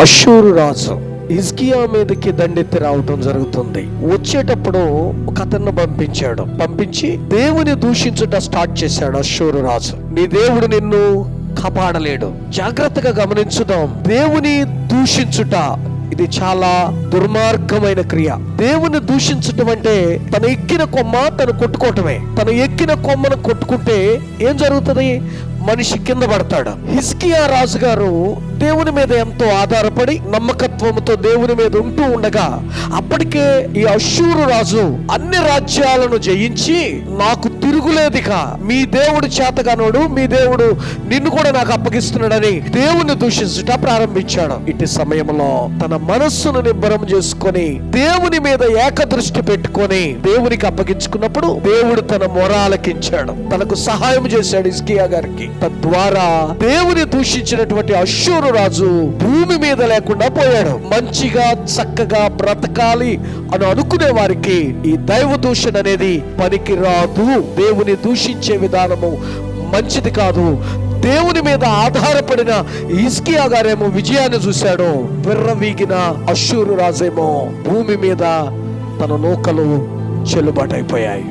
అశూరు రాజు ఇజ్కియా మీదకి దండెత్తి రావటం జరుగుతుంది. వచ్చేటప్పుడు ఒక అతన్ని పంపించాడు. పంపించి దేవుని దూషించుట స్టార్ట్ చేశాడు అశూరు రాజు. నీ దేవుడు నిన్ను కాపాడలేడు. జాగ్రత్తగా గమనించుదాం. దేవుని దూషించుట ఇది చాలా దుర్మార్గమైన క్రియ. దేవుని దూషించటం అంటే తన ఎక్కిన కొమ్మ తను కొట్టుకోవటమే. తను ఎక్కిన కొమ్మను కొట్టుకుంటే ఏం జరుగుతుంది? మనిషి కింద పడతాడు. హిస్కియా రాజు గారు దేవుని మీద ఎంతో ఆధారపడి నమ్మకత్వంతో దేవుని మీద ఉంటూ ఉండగా అప్పటికే ఈ అశూరు రాజు అన్ని రాజ్యాలను జయించి నాకు తిరుగులేదిక మీ దేవుడు చేతగానోడు మీ దేవుడు నిన్ను కూడా నాకు అప్పగిస్తున్నాడని దేవుని దూషించుట ప్రారంభించాడు. ఇటు సమయంలో తన మనస్సును నిబ్బరం చేసుకొని దేవుని మీద ఏకదృష్టి పెట్టుకొని దేవునికి అప్పగించుకున్నప్పుడు దేవుడు తన మొరాలకించాడు. తనకు సహాయం చేశాడు ఇస్కియా గారికి. తద్వారా దేవుని దూషించినటువంటి అశ్షూరు రాజు భూమి మీద లేకుండా పోయాడు. మంచిగా చక్కగా బ్రతకాలి అని అనుకునే వారికి ఈ దైవ దూషణ అనేది పనికి రాదు దేవుని దూషించే విధానము మంచిది కాదు. దేవుని మీద ఆధారపడిన ఇస్కియా గారేమో విజయాన్ని చూశాడు. విర్రవీగిన అశ్షూరు రాజేమో భూమి మీద తన నూకలు చెల్లుబాటైపోయాయి.